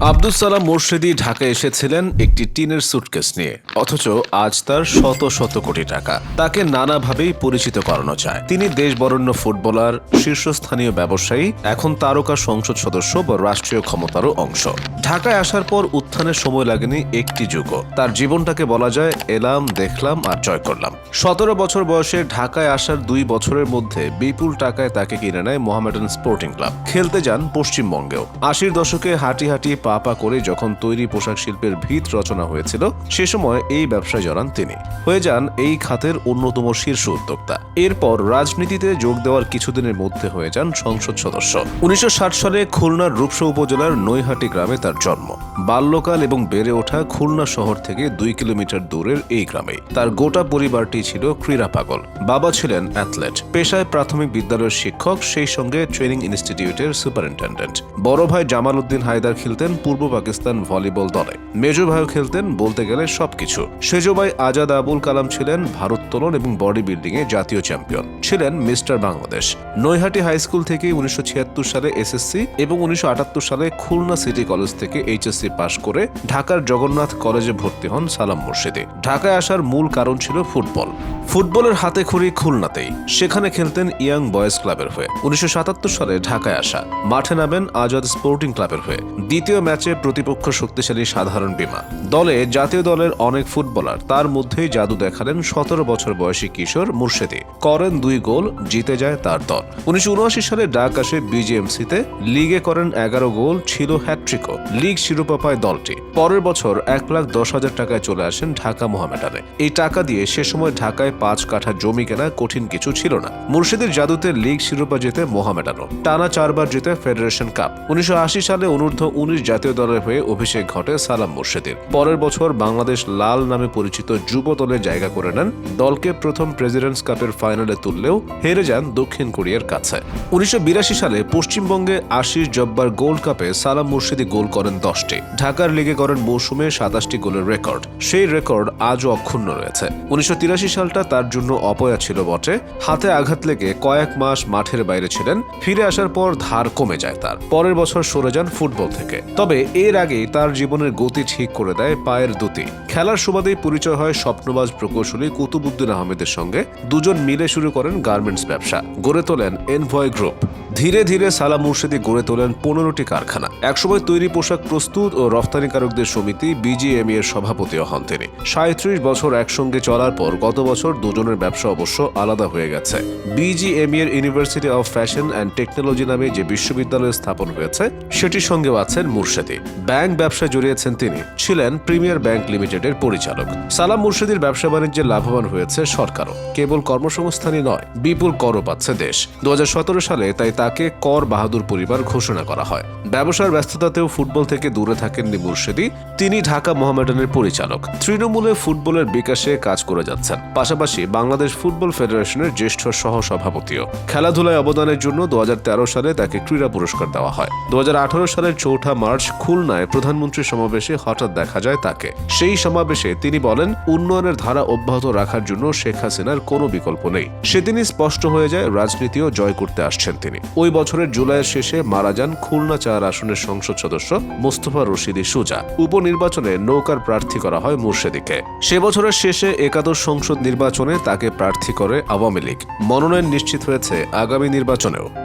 আব্দুল সালাম মোর্শেদি ঢাকায় এসেছিলেন একটি টিনের সুটকেস নিয়ে। অথচ আজ তার শত শত কোটি টাকা। তাকে নানাভাবেই পরিচিত করানো যায়। তিনি দেশবরণ্য ফুটবলার, শীর্ষস্থানীয় ব্যবসায়ী, এখন তারকা সংসদ সদস্য বা রাষ্ট্রীয় ক্ষমতারও অংশ। ঢাকায় আসার পর উত্থানের সময় লাগেনি একটি যুগও। তার জীবনটাকে বলা যায় এলাম, দেখলাম আর জয় করলাম। সতেরো বছর বয়সে ঢাকায় আসার দুই বছরের মধ্যে বিপুল টাকায় তাকে কিনে নেয় মোহামেডান স্পোর্টিং ক্লাব। খেলতে যান পশ্চিমবঙ্গেও। আশির দশকে হাঁটি হাঁটি পা পা করে যখন তৈরি পোশাক শিল্পের ভিত রচনা হয়েছিল, সে সময় এই ব্যবসায় জড়ান তিনি। হয়ে যান এই খাতের অন্যতম শীর্ষ উদ্যোক্তা। এরপর রাজনীতিতে যোগ দেওয়ার কিছুদিনের মধ্যে হয়ে যান সংসদ সদস্য। উনিশশো ষাট সালে খুলনার রূপসা উপজেলার নৈহাটি গ্রামে তার জন্ম। বাল্যকাল এবং বেড়ে ওঠা খুলনা শহর থেকে দুই কিলোমিটার দূরের এই গ্রামে। তার গোটা পরিবারটি ছিল ক্রীড়া পাগল। বাবা ছিলেন অ্যাথলেট। পেশায় প্রাথমিক বিদ্যালয়ের শিক্ষক, সেই সঙ্গে ট্রেনিং ইনস্টিটিউটের সুপারিনটেন্ডেন্ট। বড় ভাই জামাল উদ্দিন হায়দার খেলতেন পূর্ব পাকিস্তান ভলিবল দলে। মেজো ভাইও খেলতেন বলতে গেলে সবকিছু। সেজো ভাই আজাদ আবুল কালাম ছিলেন ভারোত্তোলন এবং বডি বিল্ডিং এ জাতীয় চ্যাম্পিয়ন। ছিলেন Mister Bangladesh. Naihati high school থেকে উনিশশো সালে এসএসসি এবং উনিশশো সালে খুলনা সিটি কলেজ থেকে এইচএসসি পাশ করে ঢাকার জগন্নাথ কলেজে ভর্তি হন সালাম মুর্শিদি। ঢাকায় আসার মূল কারণ ছিল ফুটবল। ফুটবলের হাতে খড়ি খুলনাতেই। সেখানে খেলতেন ইয়াং বয়েজ ক্লাবের হয়ে। উনিশশো সাতাত্তর সালে ঢাকায় আসা। মাঠে নামেন আজাদ স্পোর্টিং ক্লাবের হয়ে। দ্বিতীয় ম্যাচে প্রতিপক্ষ শক্তিশালী সাধারণ বিমা। দলে জাতীয় দলের অনেক ফুটবলার, তার মধ্যেই জাদু দেখালেন সতেরো বছর বয়সী কিশোর মুর্শেদি। করেন দুই গোল, জিতে যায় তার দল। উনিশশো সালে ডাক আসে বিজিএমসিতে, লিগে করেন এগারো গোল, ছিল হ্যাট্রিকও লিগ শিরোপা পায় দলটি। পরের বছর এক লাখ দশ হাজার টাকায় চলে আসেন ঢাকা মোহামেডানে। এই টাকা দিয়ে সে সময় ঢাকায় পাঁচ কাঠা জমি কেনা কঠিন কিছু ছিল না। মুর্শিদের জাদুতে লিগ শিরোপা জিতে মোহামেডানো টানা চারবার জিতে ফেডারেশন কাপ। উনিশশো আশি সালে অনূর্ধ্ব উনিশ জাতীয় দলের হয়ে অভিষেক ঘটে সালাম মুর্শিদের। পরের বছর বাংলাদেশ লাল নামে পরিচিত যুব দলে জায়গা করে নেন। দলকে প্রথম প্রেসিডেন্টস কাপের ফাইনালে তুললেও হেরে যান দক্ষিণ কোরিয়ার কাছে। উনিশশো সালে পশ্চিমবঙ্গে আশিস জব্বার গোল্ড কাপে সালাম মুর্শিদি গোল করেন দশটি। ঢাকার লিগে করেন মৌসুমে সাতাশটি গোলের রেকর্ড। সেই রেকর্ড আজও অক্ষুণ্ণ রয়েছে। উনিশশো তিরাশি সালটা তার জন্য অপয়া ছিল বটে। হাতে আঘাত লেগে কয়েক মাস মাঠের বাইরে ছিলেন। ফিরে আসার পর ধার কমে যায় তার। পরের বছর সরে যান ফুটবল থেকে। তবে এর আগে তার জীবনের গতি ঠিক করে দেয় পায়ের দুতি খেলার সুবাদেই পরিচয় হয় স্বপ্নবাজ প্রকৌশলী কুতুবুদ্দিন আহমেদের সঙ্গে। দুজন মিলে শুরু করেন গার্মেন্টস ব্যবসা। গড়ে তোলেন এনভয় গ্রুপ। ধীরে ধীরে সালাম মুর্শিদি গড়ে তোলেন পনেরোটি কারখানা। একসময় তৈরি পোশাক প্রস্তুত ও রফতানিকারকদের সমিতি বিজিএমই এর সভাপতিও হন তিনি। সাঁত্রিশ বছর একসঙ্গে চলার পর গত বছর দুজনের ব্যবসা অবশ্য আলাদা হয়ে গেছে। বিজিএমই এর university of fashion and technology নামে যে বিশ্ববিদ্যালয় স্থাপন হয়েছে, সেটির সঙ্গেও আছেন মুর্শিদি। ব্যাংক ব্যবসায় জড়িয়েছেন তিনি, ছিলেন প্রিমিয়ার ব্যাংক লিমিটেডের পরিচালক। সালাম মুর্শিদির ব্যবসা বাণিজ্যে লাভবান হয়েছে সরকারও। কেবল কর্মসংস্থানই নয়, বিপুল করও পাচ্ছে দেশ। দু হাজার সতেরো সালে তাই তাকে কর বাহাদুর পরিবার ঘোষণা করা হয়। ব্যবসার ব্যস্ততাতেও ফুটবল থেকে দূরে থাকেননি মুর্শিদি। তিনি ঢাকা মোহামেডানের পরিচালক। তৃণমূলে ফুটবলের বিকাশে কাজ করে যাচ্ছেন। পাশাপাশি বাংলাদেশ ফুটবল ফেডারেশনের জ্যেষ্ঠ সহ সভাপতিও খেলাধুলায় অবদানের জন্য দু হাজার তেরো সালে তাকে ক্রীড়া পুরস্কার দেওয়া হয়। দু হাজার আঠারো সালের চৌঠা মার্চ খুলনায় প্রধানমন্ত্রী সমাবেশে হঠাৎ দেখা যায় তাকে। সেই সমাবেশে তিনি বলেন, উন্নয়নের ধারা অব্যাহত রাখার জন্য শেখ হাসিনার কোনো বিকল্প নেই। সেদিনই স্পষ্ট হয়ে যায়, রাজনীতিও জয় করতে আসছেন তিনি। ওই বছরের জুলাইয়ের শেষে মারা যান খুলনা চার আসনের সংসদ সদস্য মোস্তফা রশিদি সুজা। উপনির্বাচনে নৌকার প্রার্থী করা হয় মুর্শেদিকে। সে বছরের শেষে একাদশ সংসদ নির্বাচনে তাকে প্রার্থী করে আওয়ামী লীগ। মনোনয়ন নিশ্চিত হয়েছে আগামী নির্বাচনেও।